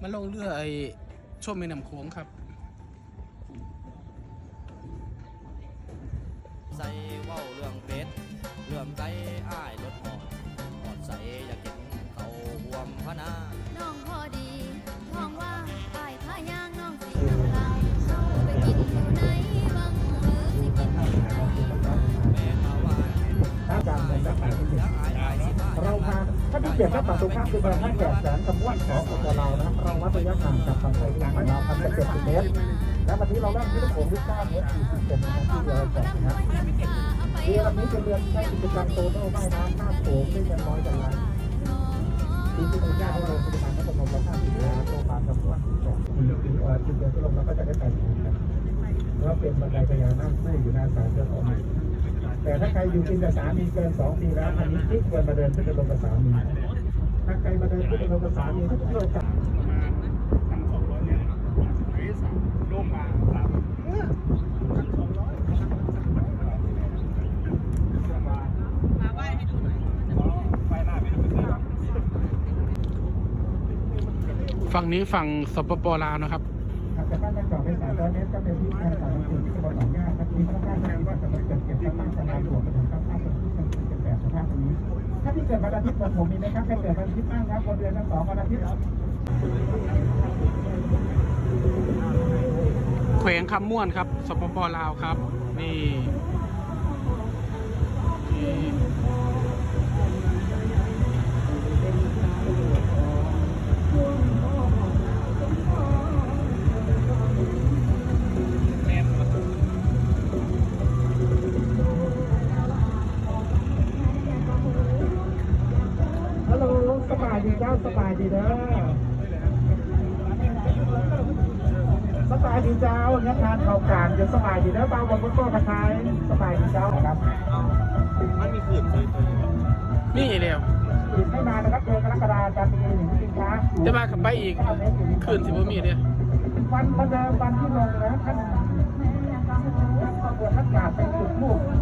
มาลงเรือไอ้ช่วงแม่น้ำโขงครับ ใส่เว้าเรื่องเป็ดเรื่องไก่อ้ายรถหอดหอดใส่อยากกิน ถ้าที่เกียรตรับปากสุภาพคือบร์ห้าแปดแสนกำม้วนของอเราวนะครับเราวัดระยะห่างจากฝั่งไทยการของเราพันเจ็ดสิบเมตร และวันนี้เราได้ที่ลูกโป่งลูกก้านเมตรสี่สิบเซนนะครับที่เรือแจกนะเรือลำนี้เป็นเรือใช้กิจกรรมโตโน่ว่ายน้ำข้ามโขงได้เงินน้อยจังเลยทีมที่มีญาติเราปฏิบัตินักปรมเราข้ามสิบล้านโรงพยาบาลจำนวนสองทีมทีมเอ่อทีมเรือที่ลงเราก็จะได้ไปนะครับแล้วเป็นบันไดพญานาคไม่อยู่หน้าศาลเจ้าของ แต่ถ้าใครอยู่กินกับสามีเกินสองปีแล้วอันนี้ที่ควรมาเดินขึ้นไปลงกับสามีถ้าใครมาเดินขึ้นไปลงกับสามีทุกเที่ยวจับพันสองร้อยเนี่ยไอ้สามลงมาสามพันสองร้อยมาไหว้ให้ดูหน่อยไหว้หน้าไปดูฝั่งนี้ฝั่งสปปลาวนะครับจากบ้านจะจอดไปสามร้อยเมตรก็เป็นที่ทางสามสิบที่ตำบลหนองย่าครับ เกิดวันอาทิตย์ผมมีไหมครับใครเกิดวันอาทิตย์บ้างครับคนเดือนทั้งสองวันอาทิตย์แขวงคำม่วนครับ สปปลาวครับ นี่ายดีเจ้าสบายดีเด้อสบายดีเจ้าเนี่ยงานเขากลางจะสบายดีเด้อเบาบนบนโต๊ะกระชายสบายดีเจ้าครับนี่เร็วอีกไม่นานนะครับเดือนกรกฎาคมจะมีหนึ่งสินค้าจะมาขับไปอีกคืนสิบ่มีเนี่ยวันวันเดิมวันที่ลงนะท่านขบวนทักกาศเป็นจุดลูกสามตัวตรง